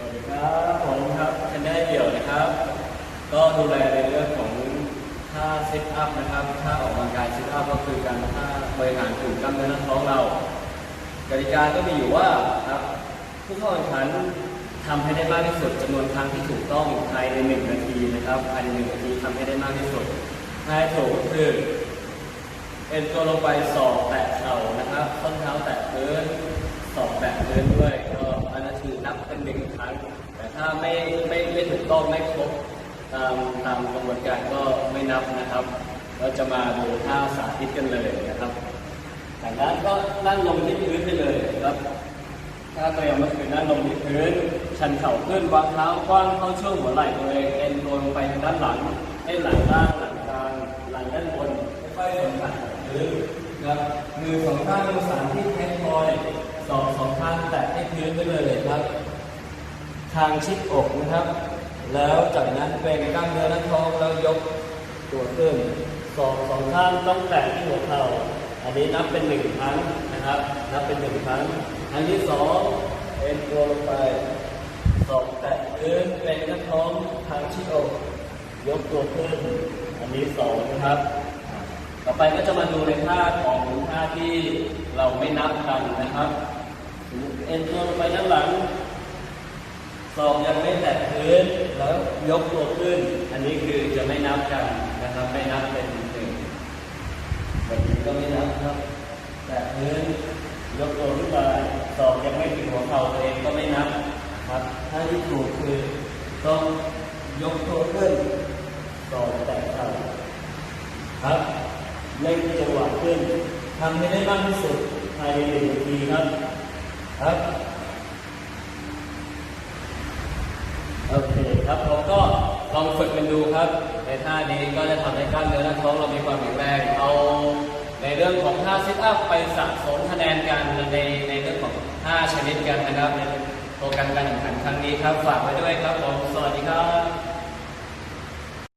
สวัสดีครับผมครับเทนได้เดี่ยวนะครับ ก็ดูแลในเรื่องของท่าเซตอัพนะครับท่าออกกำลังกายเซตอัพก็คือการท่าบริหารกลุ่มกล้ามเนื้อหน้าท้องเรากติกาก็มีอยู่ว่าครับผู้เข้าแข่งขันทำให้ได้มากที่สุดจำนวนครั้งที่ถูกต้องภายในหนึ่งนาทีนะครับภายในหนึ่งนาทีทำให้ได้มากที่สุดถ้าให้ถูกก็คือเอ็นตัวลงไปศอกแตะเข่านะครับส้นเท้าแตะพื้นศอกแตะพื้นด้วย ก็อันนั้นคือนับเป็น หนึ่งครั้ง แต่ถ้าไม่ไม่ไม่ถูกต้องไม่ครบตามตามกระบวนการก็ไม่นับนะครับ เราจะมาดูท่าสาธิตกันเลยนะครับจากนั้นก็นั่งลงที่พื้นไปเลยครับ ถ้าเตรียมก็คือนั่งลงที่พื้น ชันเข่าขึ้นวางเท้ากว้างเข้าช่วงหัวไหล่ตัวเองเอ็นตัวลงไปทางด้านหลัง ให้หลังล่างหลังกลางหลังด้านบนค่อยๆสัมผัสกับพื้นนะครับมือสองข้างประสานที่แท้คอยสองสองข้างแตะที่พื้นไปเลยครับ ทางชิดอกนะครับ แล้วจากนั้นเป็นกล้ามเนื้อหน้าท้องแล้วยกตัวขึ้นสองสองข้างต้องแตะที่หัวเข่า อันนี้นับเป็นหนึ่งครั้งนะครับ นับเป็นหนึ่งครั้งครั้งที่สองเอ็นตัวลงไปสองแตะพื้นเป็นหน้าท้องทางชิดอกยกตัวขึ้น อันนี้สองนะครับ ต่อไปก็จะมาดูในท่าของท่าที่เราไม่นับกันนะครับ เอ็นตัวลงไปด้านหลัง ศอกยังไม่แตะพื้นแล้วยกตัวขึ้น อันนี้คือจะไม่นับกันนะครับ ไม่นับเป็นหนึ่งแบบนี้ก็ไม่นับครับ แตะพื้นยกตัวขึ้นมาศอกยังไม่ถึงหัวเข่าตัวเองก็ไม่นับครับ ถ้าที่ถูกคือต้องยกตัวขึ้นศอกแตะเข่าครับเล่นจังหวะขึ้นทำให้ได้มากที่สุดภายในหนึ่งนาทีครับครับ โอเครับผมก็ลองฝึกกันดูครับ ในท่านี้ก็จะทำให้กล้ามเนื้อและท้องเรามีความแข็งแรงเอาในเรื่องของท่าซิทอัพไปสะสมคะแนนกันในในเรื่องของท่าชนิดกันนะครับในโปรแกรมการแข่งขันครั้งนี้ครับฝากไว้ด้วยครับผมสวัสดีครับ